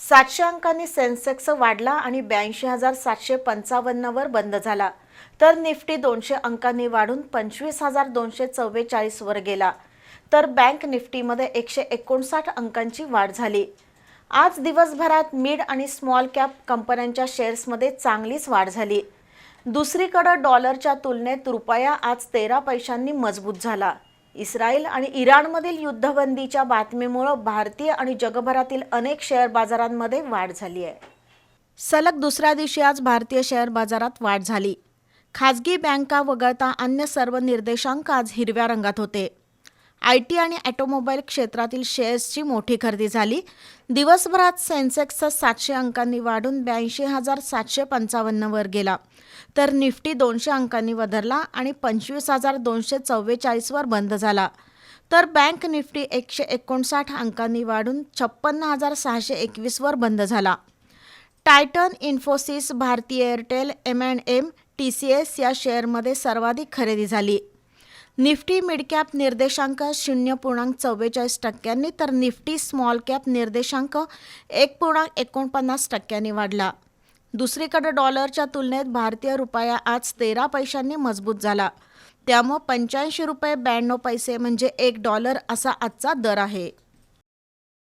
सातशे अंकांनी सेन्सेक्स वाढला आणि ब्याऐंशी हजार सातशे पंचावन्नवर बंद झाला. तर निफ्टी दोनशे अंकांनी वाढून पंचवीस हजार दोनशे चव्वेचाळीसवर गेला. तर बँक निफ्टीमध्ये एकशे एकोणसाठ अंकांची वाढ झाली. आज दिवसभरात मिड आणि स्मॉल कॅप कंपन्यांच्या शेअर्समध्ये चांगलीच वाढ झाली. दुसरीकडं डॉलरच्या तुलनेत रुपया आज तेरा पैशांनी मजबूत झाला. इस्रायल आणि इराणमधील युद्धबंदीच्या बातमीमुळं भारतीय आणि जगभरातील अनेक शेअर बाजारांमध्ये वाढ झाली आहे. सलग दुसऱ्या दिवशी आज भारतीय शेअर बाजारात वाढ झाली. खाजगी बँका वगळता अन्य सर्व निर्देशांक आज हिरव्या रंगात होते. आय टी आणि ॲटोमोबाईल क्षेत्रातील शेअर्सची मोठी खरेदी झाली. दिवसभरात सेन्सेक्सचा सातशे अंकांनी वाढून ब्याऐंशी हजार सातशे पंचावन्नवर गेला. तर निफ्टी दोनशे अंकांनी वधरला आणि पंचवीस हजार दोनशे चव्वेचाळीसवर बंद झाला. तर बँक निफ्टी एकशे एकोणसाठ अंकांनी वाढून छप्पन्न हजार सहाशे एकवीसवर बंद झाला. Titan Infosys Bharti Airtel M and M T C S या शेअरमध्ये सर्वाधिक खरेदी झाली. निफ्टी मिडकॅप निर्देशांक शून्य पूर्णांक चव्वेचाळीस टक्क्यांनी तर निफ्टी स्मॉल कॅप निर्देशांक एक पूर्णांक एकोणपन्नास टक्क्यांनी वाढला. दुसरीकडे डॉलरच्या तुलनेत भारतीय रुपया आज तेरा पैशांनी मजबूत झाला. त्यामुळे पंच्याऐंशी रुपये ब्याण्णव पैसे म्हणजे एक डॉलर असा आजचा दर आहे.